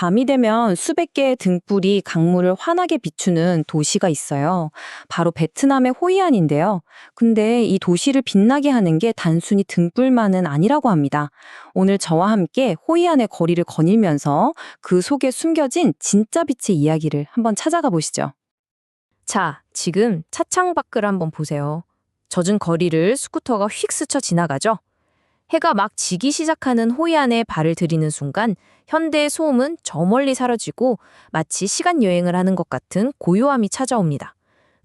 밤이 되면 수백 개의 등불이 강물을 환하게 비추는 도시가 있어요. 바로 베트남의 호이안인데요. 근데 이 도시를 빛나게 하는 게 단순히 등불만은 아니라고 합니다. 오늘 저와 함께 호이안의 거리를 거닐면서 그 속에 숨겨진 진짜 빛의 이야기를 한번 찾아가 보시죠. 자, 지금 차창 밖을 한번 보세요. 젖은 거리를 스쿠터가 휙 스쳐 지나가죠? 해가 막 지기 시작하는 호이안에 발을 들이는 순간 현대의 소음은 저 멀리 사라지고 마치 시간 여행을 하는 것 같은 고요함이 찾아옵니다.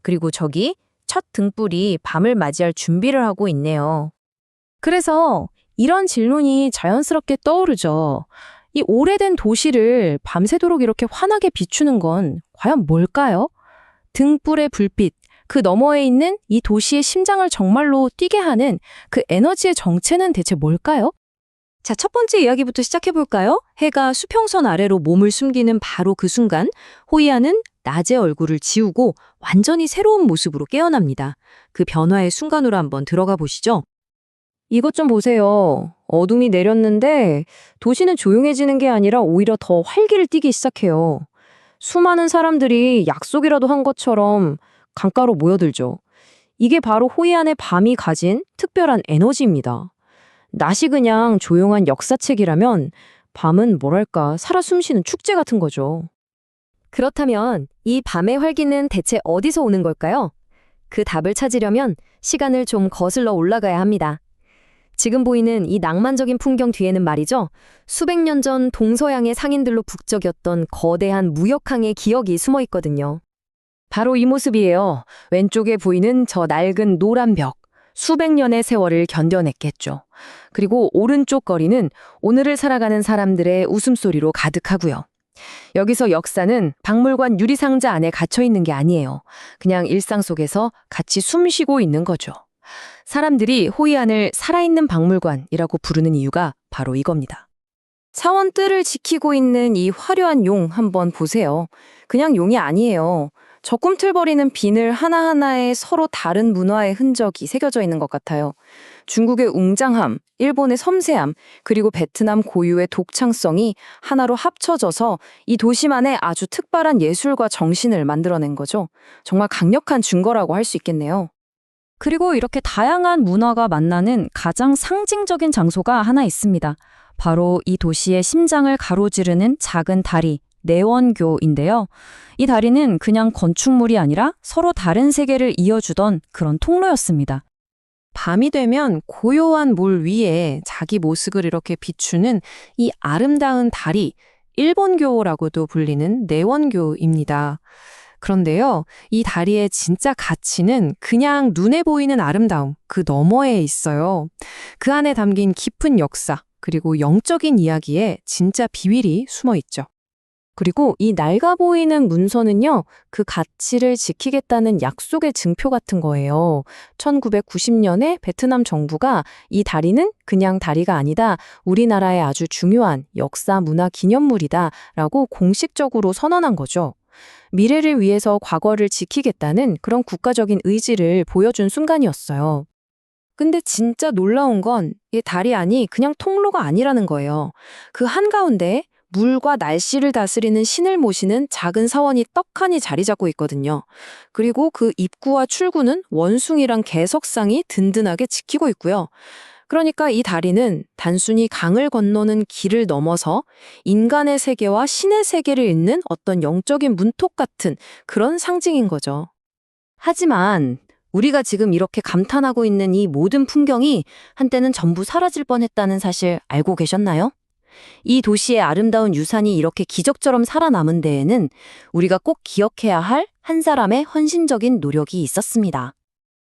그리고 저기 첫 등불이 밤을 맞이할 준비를 하고 있네요. 그래서 이런 질문이 자연스럽게 떠오르죠. 이 오래된 도시를 밤새도록 이렇게 환하게 비추는 건 과연 뭘까요? 등불의 불빛, 그 너머에 있는 이 도시의 심장을 정말로 뛰게 하는 그 에너지의 정체는 대체 뭘까요? 자, 첫 번째 이야기부터 시작해볼까요? 해가 수평선 아래로 몸을 숨기는 바로 그 순간, 호이아는 낮의 얼굴을 지우고 완전히 새로운 모습으로 깨어납니다. 그 변화의 순간으로 한번 들어가 보시죠. 이것 좀 보세요. 어둠이 내렸는데 도시는 조용해지는 게 아니라 오히려 더 활기를 띠기 시작해요. 수많은 사람들이 약속이라도 한 것처럼 강가로 모여들죠. 이게 바로 호이안의 밤이 가진 특별한 에너지입니다. 낮이 그냥 조용한 역사책이라면 밤은 뭐랄까 살아 숨쉬는 축제 같은 거죠. 그렇다면 이 밤의 활기는 대체 어디서 오는 걸까요? 그 답을 찾으려면 시간을 좀 거슬러 올라가야 합니다. 지금 보이는 이 낭만적인 풍경 뒤에는 말이죠. 수백 년 전 동서양의 상인들로 북적였던 거대한 무역항의 기억이 숨어 있거든요. 바로 이 모습이에요. 왼쪽에 보이는 저 낡은 노란 벽. 수백 년의 세월을 견뎌냈겠죠. 그리고 오른쪽 거리는 오늘을 살아가는 사람들의 웃음소리로 가득하고요. 여기서 역사는 박물관 유리상자 안에 갇혀 있는 게 아니에요. 그냥 일상 속에서 같이 숨 쉬고 있는 거죠. 사람들이 호이안을 살아있는 박물관이라고 부르는 이유가 바로 이겁니다. 차원 뜰을 지키고 있는 이 화려한 용 한번 보세요. 그냥 용이 아니에요. 저 꿈틀거리는 비늘 하나하나에 서로 다른 문화의 흔적이 새겨져 있는 것 같아요. 중국의 웅장함, 일본의 섬세함, 그리고 베트남 고유의 독창성이 하나로 합쳐져서 이 도시만의 아주 특별한 예술과 정신을 만들어낸 거죠. 정말 강력한 증거라고 할 수 있겠네요. 그리고 이렇게 다양한 문화가 만나는 가장 상징적인 장소가 하나 있습니다. 바로 이 도시의 심장을 가로지르는 작은 다리, 내원교인데요. 이 다리는 그냥 건축물이 아니라 서로 다른 세계를 이어주던 그런 통로였습니다. 밤이 되면 고요한 물 위에 자기 모습을 이렇게 비추는 이 아름다운 다리, 일본교라고도 불리는 내원교입니다. 그런데요, 이 다리의 진짜 가치는 그냥 눈에 보이는 아름다움, 그 너머에 있어요. 그 안에 담긴 깊은 역사, 그리고 영적인 이야기에 진짜 비밀이 숨어 있죠. 그리고 이 낡아 보이는 문서는요, 그 가치를 지키겠다는 약속의 증표 같은 거예요. 1990년에 베트남 정부가 이 다리는 그냥 다리가 아니다, 우리나라의 아주 중요한 역사 문화 기념물이다 라고 공식적으로 선언한 거죠. 미래를 위해서 과거를 지키겠다는 그런 국가적인 의지를 보여준 순간이었어요. 근데 진짜 놀라운 건이 달이 아니 그냥 통로가 아니라는 거예요. 그 한가운데 물과 날씨를 다스리는 신을 모시는 작은 사원이 떡하니 자리 잡고 있거든요. 그리고 그 입구와 출구는 원숭이랑 개석상이 든든하게 지키고 있고요. 그러니까 이 다리는 단순히 강을 건너는 길을 넘어서 인간의 세계와 신의 세계를 잇는 어떤 영적인 문톡 같은 그런 상징인 거죠. 하지만 우리가 지금 이렇게 감탄하고 있는 이 모든 풍경이 한때는 전부 사라질 뻔했다는 사실 알고 계셨나요? 이 도시의 아름다운 유산이 이렇게 기적처럼 살아남은 데에는 우리가 꼭 기억해야 할 한 사람의 헌신적인 노력이 있었습니다.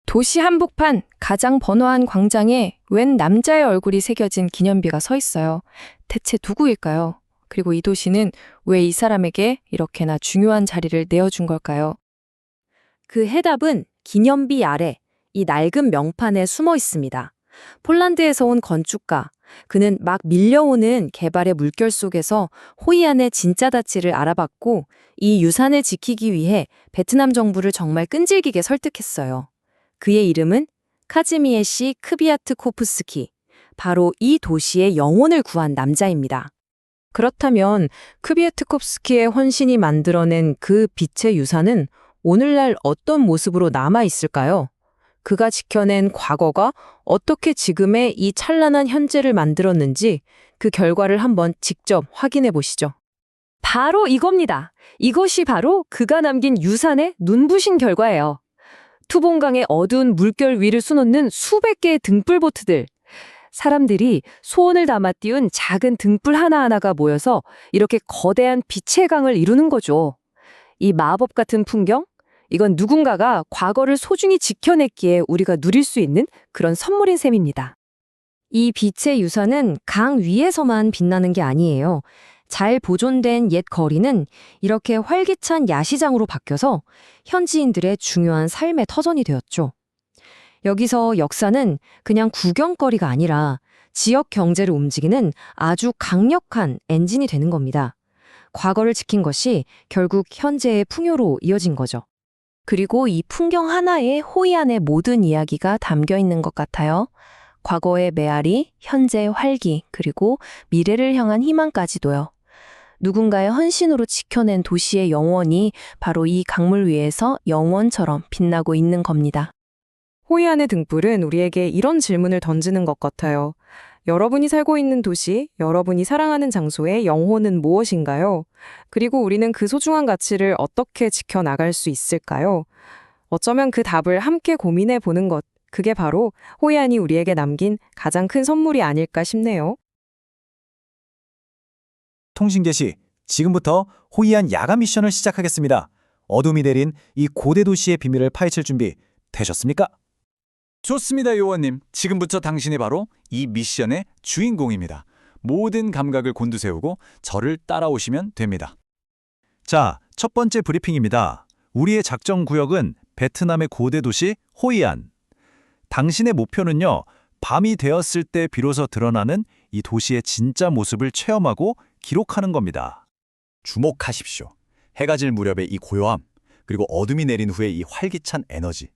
도시 한복판 가장 번화한 광장에 웬 남자의 얼굴이 새겨진 기념비가 서 있어요. 대체 누구일까요? 그리고 이 도시는 왜 이 사람에게 이렇게나 중요한 자리를 내어준 걸까요? 그 해답은 기념비 아래 이 낡은 명판에 숨어 있습니다. 폴란드에서 온 건축가. 그는 막 밀려오는 개발의 물결 속에서 호이안의 진짜 가치를 알아봤고 이 유산을 지키기 위해 베트남 정부를 정말 끈질기게 설득했어요. 그의 이름은 카즈미에 씨 크비아트 코프스키. 바로 이 도시의 영혼을 구한 남자입니다. 그렇다면 크비에트콥스키의 헌신이 만들어낸 그 빛의 유산은 오늘날 어떤 모습으로 남아 있을까요? 그가 지켜낸 과거가 어떻게 지금의 이 찬란한 현재를 만들었는지 그 결과를 한번 직접 확인해 보시죠. 바로 이겁니다. 이것이 바로 그가 남긴 유산의 눈부신 결과예요. 투봉강의 어두운 물결 위를 수놓는 수백 개의 등불보트들. 사람들이 소원을 담아 띄운 작은 등불 하나하나가 모여서 이렇게 거대한 빛의 강을 이루는 거죠. 이 마법 같은 풍경? 이건 누군가가 과거를 소중히 지켜냈기에 우리가 누릴 수 있는 그런 선물인 셈입니다. 이 빛의 유산은 강 위에서만 빛나는 게 아니에요. 잘 보존된 옛 거리는 이렇게 활기찬 야시장으로 바뀌어서 현지인들의 중요한 삶의 터전이 되었죠. 여기서 역사는 그냥 구경거리가 아니라 지역 경제를 움직이는 아주 강력한 엔진이 되는 겁니다. 과거를 지킨 것이 결국 현재의 풍요로 이어진 거죠. 그리고 이 풍경 하나에 호이 안의 모든 이야기가 담겨 있는 것 같아요. 과거의 메아리, 현재의 활기, 그리고 미래를 향한 희망까지도요. 누군가의 헌신으로 지켜낸 도시의 영원이 바로 이 강물 위에서 영원처럼 빛나고 있는 겁니다. 호이안의 등불은 우리에게 이런 질문을 던지는 것 같아요. 여러분이 살고 있는 도시, 여러분이 사랑하는 장소의 영혼은 무엇인가요? 그리고 우리는 그 소중한 가치를 어떻게 지켜나갈 수 있을까요? 어쩌면 그 답을 함께 고민해 보는 것, 그게 바로 호이안이 우리에게 남긴 가장 큰 선물이 아닐까 싶네요. 통신 개시 지금부터 호이안 야간 미션을 시작하겠습니다. 어둠이 내린 이 고대 도시의 비밀을 파헤칠 준비 되셨습니까? 좋습니다, 요원님. 지금부터 당신이 바로 이 미션의 주인공입니다. 모든 감각을 곤두세우고 저를 따라오시면 됩니다. 자, 첫 번째 브리핑입니다. 우리의 작전 구역은 베트남의 고대 도시 호이안. 당신의 목표는요, 밤이 되었을 때 비로소 드러나는 이 도시의 진짜 모습을 체험하고 기록하는 겁니다. 주목하십시오. 해가 질 무렵의 이 고요함, 그리고 어둠이 내린 후에 이 활기찬 에너지,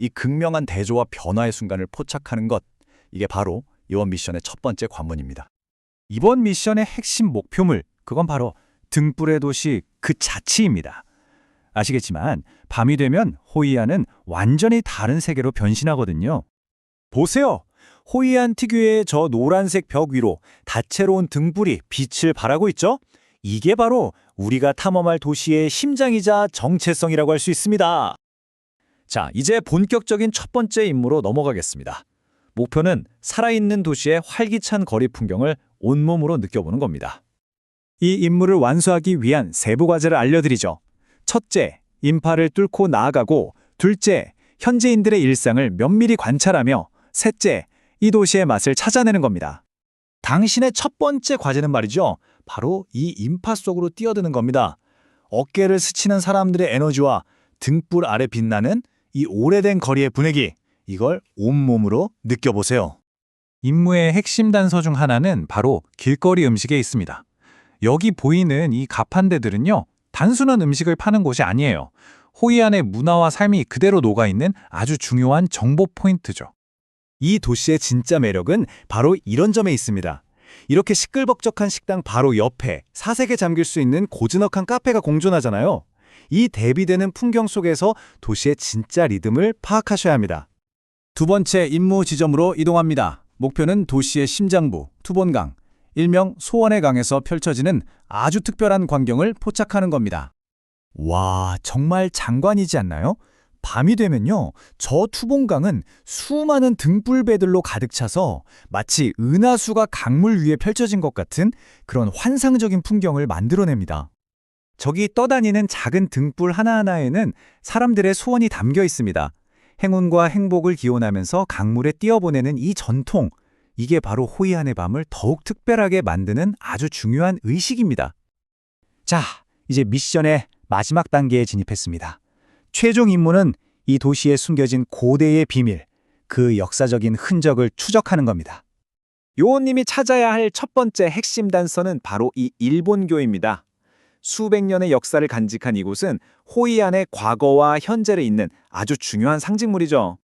이 극명한 대조와 변화의 순간을 포착하는 것, 이게 바로 이번 미션의 첫 번째 관문입니다. 이번 미션의 핵심 목표물, 그건 바로 등불의 도시 그 자체입니다. 아시겠지만 밤이 되면 호이안은 완전히 다른 세계로 변신하거든요. 보세요. 호이안 특유의 저 노란색 벽 위로 다채로운 등불이 빛을 발하고 있죠? 이게 바로 우리가 탐험할 도시의 심장이자 정체성이라고 할 수 있습니다. 자, 이제 본격적인 첫 번째 임무로 넘어가겠습니다. 목표는 살아있는 도시의 활기찬 거리 풍경을 온몸으로 느껴보는 겁니다. 이 임무를 완수하기 위한 세부 과제를 알려드리죠. 첫째, 인파를 뚫고 나아가고 둘째, 현지인들의 일상을 면밀히 관찰하며 셋째, 이 도시의 맛을 찾아내는 겁니다. 당신의 첫 번째 과제는 말이죠. 바로 이 인파 속으로 뛰어드는 겁니다. 어깨를 스치는 사람들의 에너지와 등불 아래 빛나는 이 오래된 거리의 분위기, 이걸 온몸으로 느껴보세요. 임무의 핵심 단서 중 하나는 바로 길거리 음식에 있습니다. 여기 보이는 이 가판대들은요, 단순한 음식을 파는 곳이 아니에요. 호이안의 문화와 삶이 그대로 녹아있는 아주 중요한 정보 포인트죠. 이 도시의 진짜 매력은 바로 이런 점에 있습니다. 이렇게 시끌벅적한 식당 바로 옆에 사색에 잠길 수 있는 고즈넉한 카페가 공존하잖아요. 이 대비되는 풍경 속에서 도시의 진짜 리듬을 파악하셔야 합니다. 두 번째 임무 지점으로 이동합니다. 목표는 도시의 심장부, 투본강, 일명 소원의 강에서 펼쳐지는 아주 특별한 광경을 포착하는 겁니다. 와, 정말 장관이지 않나요? 밤이 되면요, 저 투봉강은 수많은 등불배들로 가득 차서 마치 은하수가 강물 위에 펼쳐진 것 같은 그런 환상적인 풍경을 만들어냅니다. 저기 떠다니는 작은 등불 하나하나에는 사람들의 소원이 담겨 있습니다. 행운과 행복을 기원하면서 강물에 띄어보내는 이 전통, 이게 바로 호이안의 밤을 더욱 특별하게 만드는 아주 중요한 의식입니다. 자, 이제 미션의 마지막 단계에 진입했습니다. 최종 임무는 이 도시에 숨겨진 고대의 비밀, 그 역사적인 흔적을 추적하는 겁니다. 요원님이 찾아야 할 첫 번째 핵심 단서는 바로 이 일본교입니다. 수백 년의 역사를 간직한 이곳은 호이안의 과거와 현재를 잇는 아주 중요한 상징물이죠.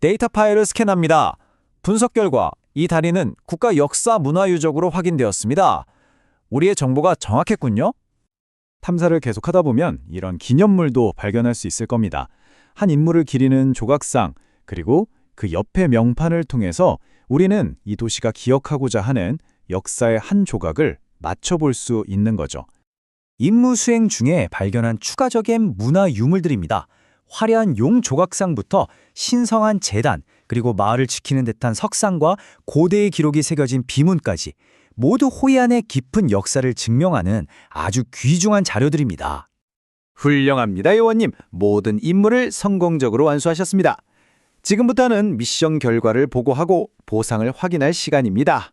데이터 파일을 스캔합니다. 분석 결과 이 다리는 국가 역사 문화 유적으로 확인되었습니다. 우리의 정보가 정확했군요. 탐사를 계속하다 보면 이런 기념물도 발견할 수 있을 겁니다. 한 인물을 기리는 조각상, 그리고 그 옆에 명판을 통해서 우리는 이 도시가 기억하고자 하는 역사의 한 조각을 맞춰볼 수 있는 거죠. 임무 수행 중에 발견한 추가적인 문화 유물들입니다. 화려한 용 조각상부터 신성한 재단, 그리고 마을을 지키는 듯한 석상과 고대의 기록이 새겨진 비문까지 모두 호이안의 깊은 역사를 증명하는 아주 귀중한 자료들입니다. 훌륭합니다, 요원님. 모든 임무를 성공적으로 완수하셨습니다. 지금부터는 미션 결과를 보고하고 보상을 확인할 시간입니다.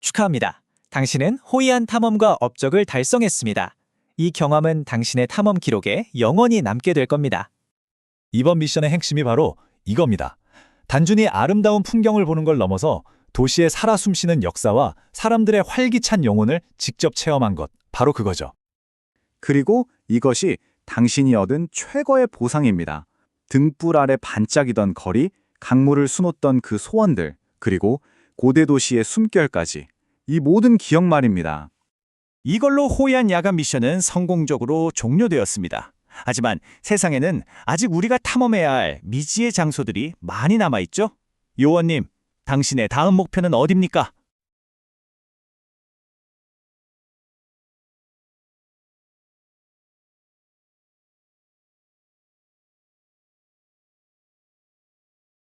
축하합니다. 당신은 호이안 탐험가 업적을 달성했습니다. 이 경험은 당신의 탐험 기록에 영원히 남게 될 겁니다. 이번 미션의 핵심이 바로 이겁니다. 단순히 아름다운 풍경을 보는 걸 넘어서 도시의 살아 숨쉬는 역사와 사람들의 활기찬 영혼을 직접 체험한 것, 바로 그거죠. 그리고 이것이 당신이 얻은 최고의 보상입니다. 등불 아래 반짝이던 거리, 강물을 수놓던 그 소원들, 그리고 고대 도시의 숨결까지. 이 모든 기억 말입니다. 이걸로 호이안 야간 미션은 성공적으로 종료되었습니다. 하지만 세상에는 아직 우리가 탐험해야 할 미지의 장소들이 많이 남아있죠? 요원님, 당신의 다음 목표는 어딥니까?